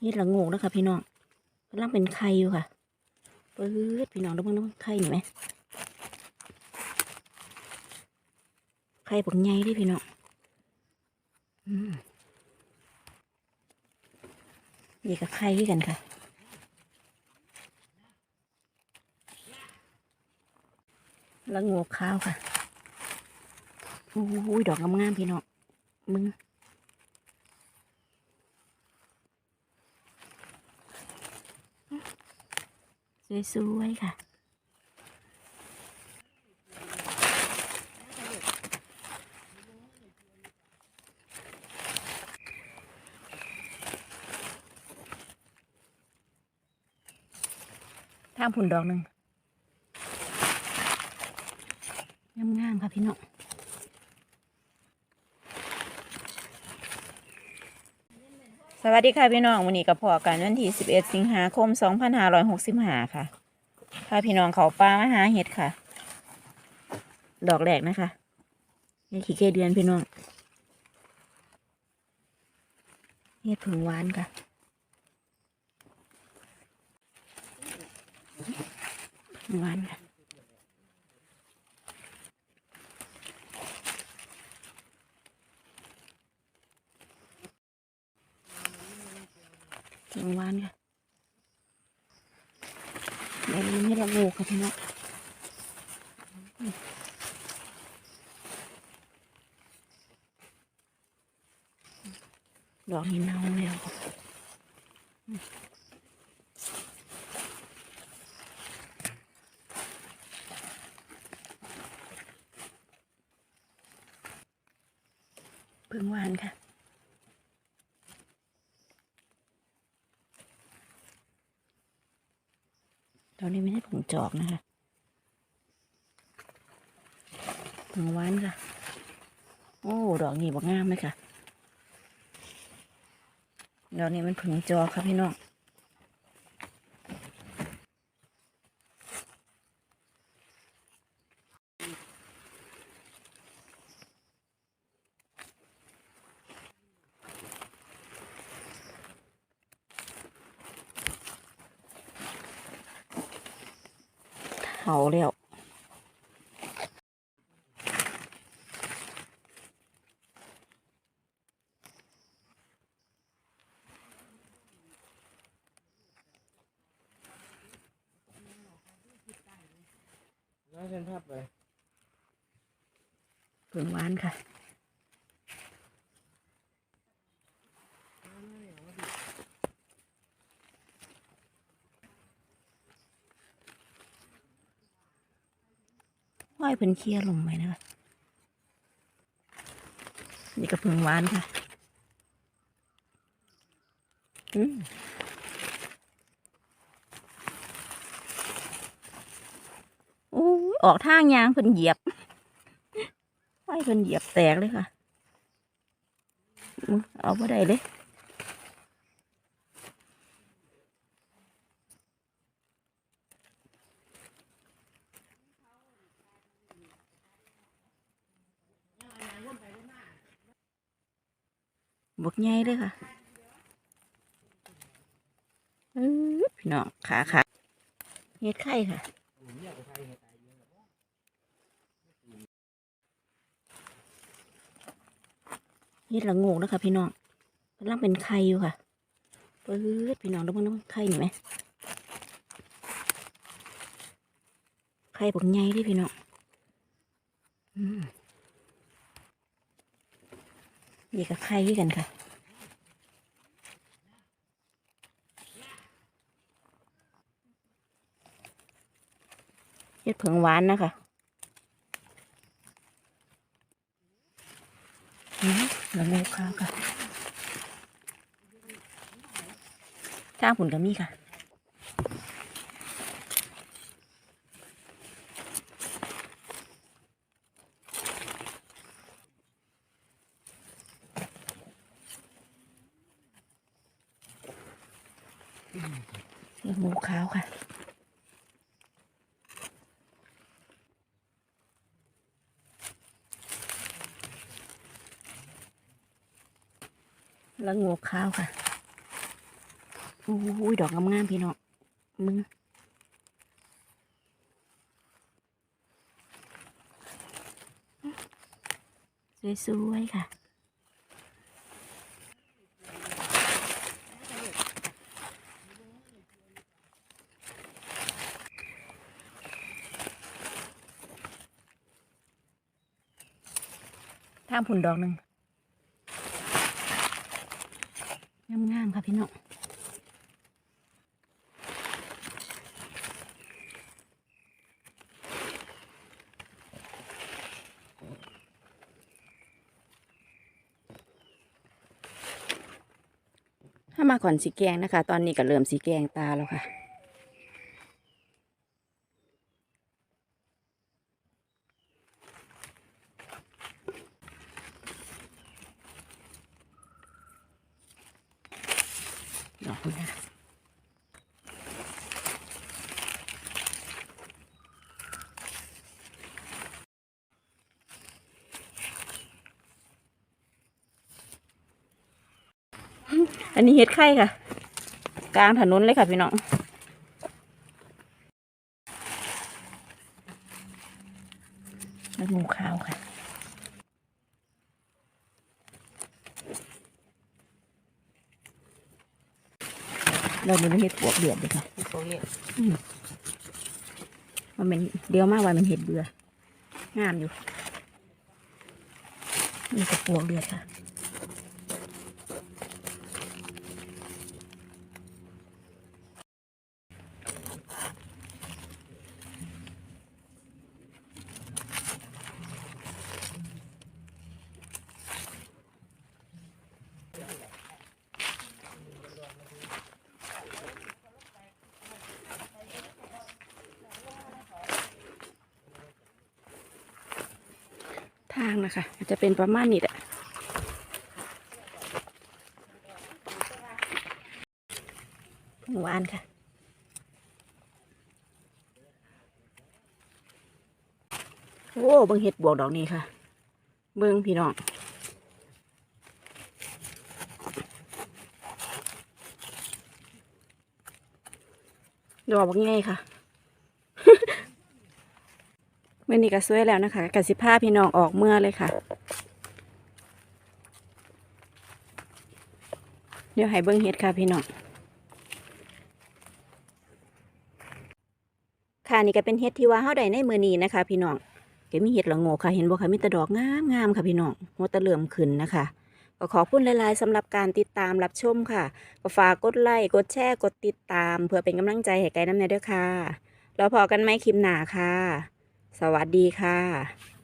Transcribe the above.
เฮ็ดละโงกนะคะพี่น้องกำลังเป็นไข่อยู่ค่ะปื๊ดพี่น้องดูบิ่งดูบิ่งไข่เห็นไหมไข่ปักใหญ่ดิพี่น้องอืมนี่กับไข่คือกันค่ะละโงกขาวค่ะอุ้ยดอกงามๆพี่น้องมึง สวยๆค่ะทางผุนดอกหนึ่งงามๆค่ะพี่น้อง สวัสดีค่ะพี่น้องวันนี้กับพอกันวันที่ 11 สิงหาคม 2565 ค่ะพาพี่น้องเขาป่ามาหาเห็ดค่ะ ดอกแรกนะคะนี่ขี้เกเดือนพี่น้องเฮ็ดผึ่งหวานค่ะ หวานค่ะ ผึ่งหวานค่ะเดี๋ยวนี้ละโงกค่ะพี่น้องดอกนี้เน่าแล้วเพิ่งหวานค่ะ ตอนนี้ไม่ใช่ผงจอกนะคะผงหวานค่ะ โอ้ ดอกนี้บอกงามไหมค่ะ ดอกนี้มันผงจอค่ะพี่น้อง เผาแล้วน้าเส้นภาพไปผึ่งหวานค่ะ อยเป็นเคลียร์ลงไหมนะคะนี่ก็ผึ่งหวานค่ะอืมโอ้ออกทางยางเพิ่นเหยียบห้อยเพิ่นเหยียบแตกเลยค่ะ เอาไ่ได้เลย บกใหญ่เลยค่ะพี่น้องขาขาเฮ็ดไข่ค่ะเฮ็ดละโงกนะคะพี่น้องกำลังเป็นไข่อยู่ค่ะปื๊ดพี่น้องดูเบิ่งดูไข่เห็นไหมไข่บกใหญ่ดิพี่น้องอืม นี่กับไข่คือกันค่ะเฮ็ดเผงหวานนะคะอืมละโงกขาวค่ะ ทางผุนก็มีค่ะ ละโงกขาวค่ะละโงกขาวค่ะโอ้ยดอกงามๆพี่น้องมึงสวยๆค่ะามผุนดอกหนึ่งงามๆค่ะพี่น้องถ้ามาก่อนสีแกงนะคะ ตอนนี้ก็เริ่มสีแกงตาแล้วค่ะ ดอกนะอันนี้เห็ดไข่ค่ะ กลางถนนเลยค่ะพี่น้องแล้วงูขาวค่ะ เราดูเห็ดปวกเดือดเลยค่ะที่เขาเรียกมันเป็นเดียวมากว่ามันเห็ดเบื่องามอยู่นี่กระปวกเดือดค่ะ ทางนะคะอาจจะเป็นประมาณนี้แหละหวานค่ะโอ้เบิ่งเห็ดบวกดอกนี้ค่ะ เบิ่งพี่น้องดอกบักไงค่ะ เมื่อนี้ก็สวยแล้วนะคะกับสิผ้าพี่น้องออกเมื่อเลยค่ะ เดี๋ยวให้เบิ้งเห็ดค่ะพี่น้องค่ะนี่ก็เป็นเห็ดที่ว่าเฮาได้ในมือนี้นะคะ พี่น้องก็มีเห็ดละโงกค่ะเห็นบ่คะมีแต่ดอกงามงามค่ะพี่น้องหัวตะเหลื่อมขึ้นนะคะก็ขอบคุณหลายๆสำหรับการติดตามรับชมค่ะก็ฝากกดไลค์กดแชร์กดติดตาม เพื่อเป็นกำลังใจให้ไกด์น้ำเนยด้วยค่ะแล้วพอกันไหมคลิปหนาค่ะ สวัสดีค่ะ